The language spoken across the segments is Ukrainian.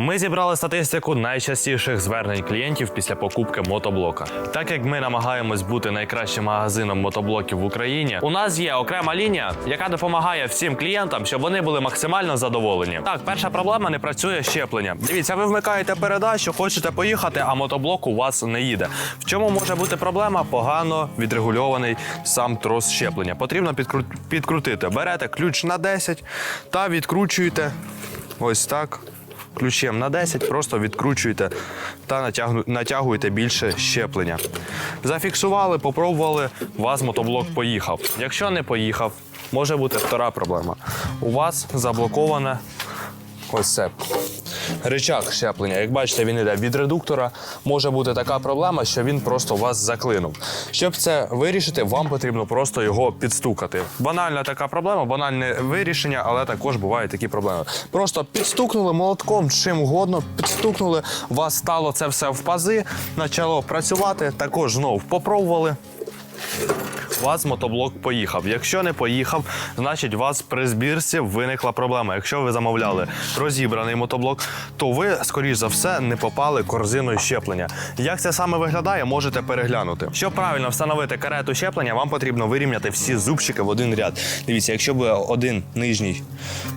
Ми зібрали статистику найчастіших звернень клієнтів після покупки мотоблока. Так як ми намагаємось бути найкращим магазином мотоблоків в Україні, у нас є окрема лінія, яка допомагає всім клієнтам, щоб вони були максимально задоволені. Так, перша проблема не працює щеплення. Дивіться, ви вмикаєте передачу, хочете поїхати, а мотоблок у вас не їде. В чому може бути проблема? Погано відрегульований сам трос щеплення. Потрібно підкру- підкрутити. Берете ключ на 10 та відкручуєте ось так. Ключем на 10 просто відкручуєте та натягуєте більше щеплення. Зафіксували, попробували, у вас мотоблок поїхав. Якщо не поїхав, може бути втора проблема. У вас заблоковане ось це. Рычаг щеплення. Як бачите, він йде від редуктора. Може бути така проблема, що він просто вас заклинув. Щоб це вирішити, вам потрібно просто його підстукати. Банальна така проблема, банальне вирішення, але також бувають такі проблеми. Просто підстукнули молотком, чим угодно, підстукнули, вас стало це все в пази, почало працювати. Також знов попробували. У вас мотоблок поїхав. Якщо не поїхав, значить у вас при збірці виникла проблема. Якщо ви замовляли розібраний мотоблок, то ви, скоріш за все, не попали корзиною щеплення. Як це саме виглядає, можете переглянути. Щоб правильно встановити карету щеплення, вам потрібно вирівняти всі зубчики в один ряд. Дивіться, якщо буде один нижній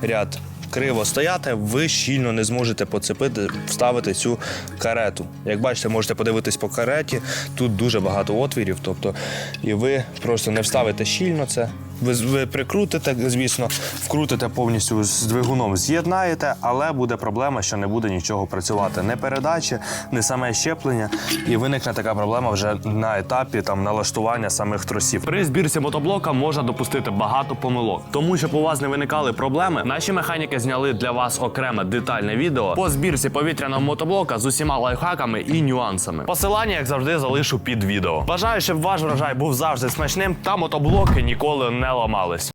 ряд криво стояти, ви щільно не зможете поцепити, вставити цю карету. Як бачите, можете подивитись по кареті, тут дуже багато отвірів, тобто, і ви просто не вставите щільно це. Ви, ви прикрутите, звісно, вкрутите повністю з двигуном, з'єднаєте, але буде проблема, що не буде нічого працювати. Не передачі, не саме щеплення. І виникне така проблема вже на етапі там налаштування самих тросів. При збірці мотоблока можна допустити багато помилок. Тому щоб у вас не виникали проблеми, наші механіки зняли для вас окреме детальне відео по збірці повітряного мотоблока з усіма лайфхаками і нюансами. Посилання, як завжди, залишу під відео. Бажаю, щоб ваш врожай був завжди смачним та мотоблоки ніколи не ламались.